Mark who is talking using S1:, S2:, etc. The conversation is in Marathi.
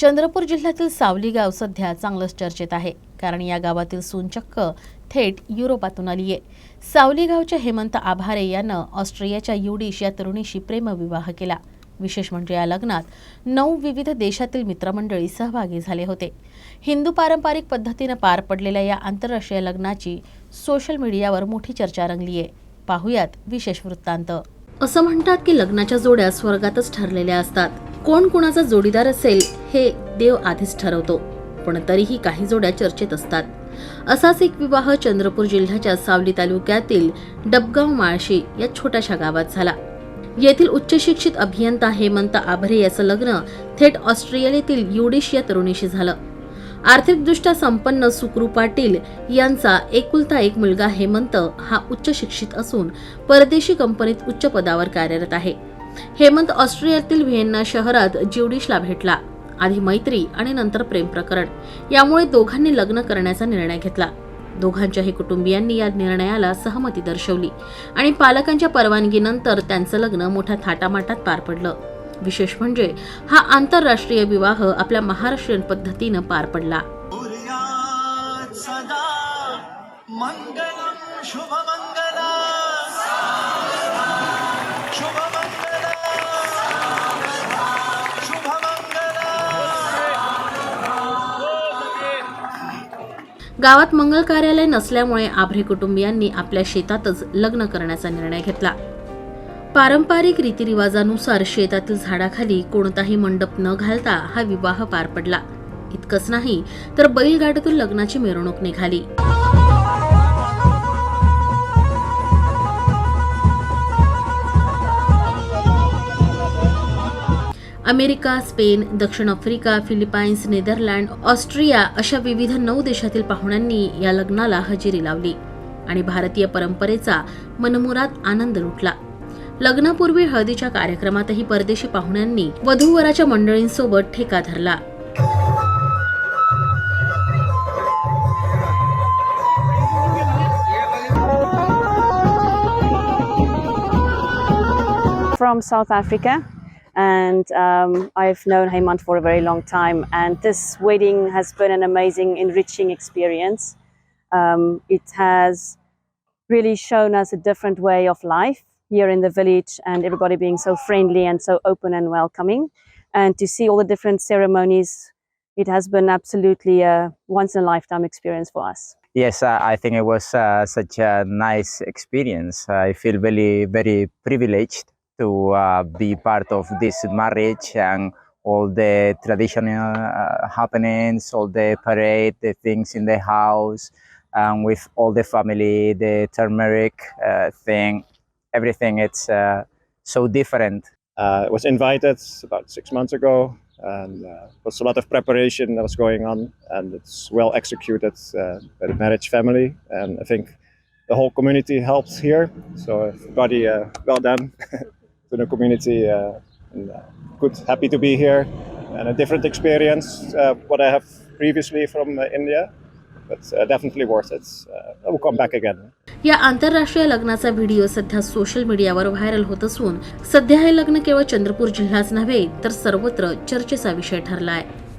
S1: चंद्रपूर जिल्ह्यातील सावली गाव सध्या चांगलंच चर्चेत आहे. कारण या गावातील सूनचक्क थेट युरोपातून आली आहे सावली गावच्या हेमंत आभारे यानं ऑस्ट्रियाच्या युडिश या तरुणीशी प्रेमविवाह केला. विशेष म्हणजे या लग्नात नऊ विविध देशातील मित्रमंडळी सहभागी झाले होते. हिंदू पारंपरिक पद्धतीनं पार पडलेल्या या आंतरराष्ट्रीय लग्नाची सोशल मीडियावर मोठी चर्चा रंगली आहे पाहुयात विशेष वृत्तांत. असं म्हणतात की लग्नाच्या जोड्या स्वर्गातच ठरलेल्या असतात. कोण कुणाचा जोडीदार असेल हे देव आधीच ठरवतो. पण तरीही काही जोड्या चर्चेत असतात. असाच एक विवाह चंद्रपूर जिल्ह्याच्या सावली तालुक्यातील डबगाव माळशी या छोट्याशा गावात झाला. येथील उच्च शिक्षित अभियंता हेमंत आभरे याचं लग्न थेट ऑस्ट्रेलियातील युडिश या तरुणीशी झालं. आर्थिकदृष्ट्या संपन्न सुक्रू पाटील यांचा एकुलता एक मुलगा हेमंत हा उच्च शिक्षित असून परदेशी कंपनीत उच्च पदावर कार्यरत आहे. हेमंत ऑस्ट्रियातील व्हिएन्ना शहरात ज्युडिशला भेटला. आधी मैत्री आणि नंतर प्रेम प्रकरण. यामुळे दोघांनी लग्न करण्याचा निर्णय घेतला. दोघांच्याही कुटुंबियांनी या निर्णयाला सहमती दर्शवली आणि पालकांच्या परवानगीनंतर त्यांचं लग्न मोठ्या थाटामाटात पार पडलं. विशेष म्हणजे हा आंतरराष्ट्रीय विवाह आपल्या महाराष्ट्रीयन पद्धतीनं पार पडला.
S2: कुर्यात् सदा
S1: गावात मंगल कार्यालय नसल्यामुळे आभरे कुटुंबियांनी आपल्या शेतातच लग्न करण्याचा निर्णय घेतला. पारंपरिक रीतिरिवाजानुसार शेतातील झाडाखाली कोणताही मंडप न घालता हा विवाह पार पडला. इतकंच नाही तर बैलगाडीतून लग्नाची मिरवणूक निघाली. अमेरिका स्पेन दक्षिण आफ्रिका फिलिपाईन्स नेदरलँड ऑस्ट्रिया अशा विविध नऊ देशातील पाहुण्यांनी या लग्नाला हजेरी लावली आणि भारतीय परंपरेचा मनमुरात आनंद लुटला. लग्नापूर्वी हळदीच्या कार्यक्रमातही परदेशी पाहुण्यांनी वधूवराच्या मंडळींसोबत ठेका धरला.
S3: From South Africa, and um, I've known Heyman for a very long time. And this wedding has been an amazing, enriching experience. Um, it has really shown us a different way of life here in the village, and everybody being so friendly and so open and welcoming. And to see all the different ceremonies, it has been absolutely a once in a lifetime experience for us.
S4: Yes, I think it was uh, such a nice experience. I feel very, very privileged to uh, be part of this marriage and all the traditional uh, happenings, all the parade, the things in the house, and with all the family, the turmeric uh, thing, everything. It's uh, so different.
S5: uh, was invited about six months ago, and uh, was a lot of preparation that was going on, and it's well executed uh, by the marriage family, and I think the whole community helped here. So everybody, uh, well done to the community. Uh, and, uh, good, happy to be here, and a different experience uh, what I have previously from uh, India,
S1: या आंतरराष्ट्रीय लग्नाचा व्हिडिओ सध्या सोशल मीडियावर व्हायरल होत असून सध्या हे लग्न केवळ चंद्रपूर जिल्हाच नव्हे तर सर्वत्र चर्चेचा विषय ठरला आहे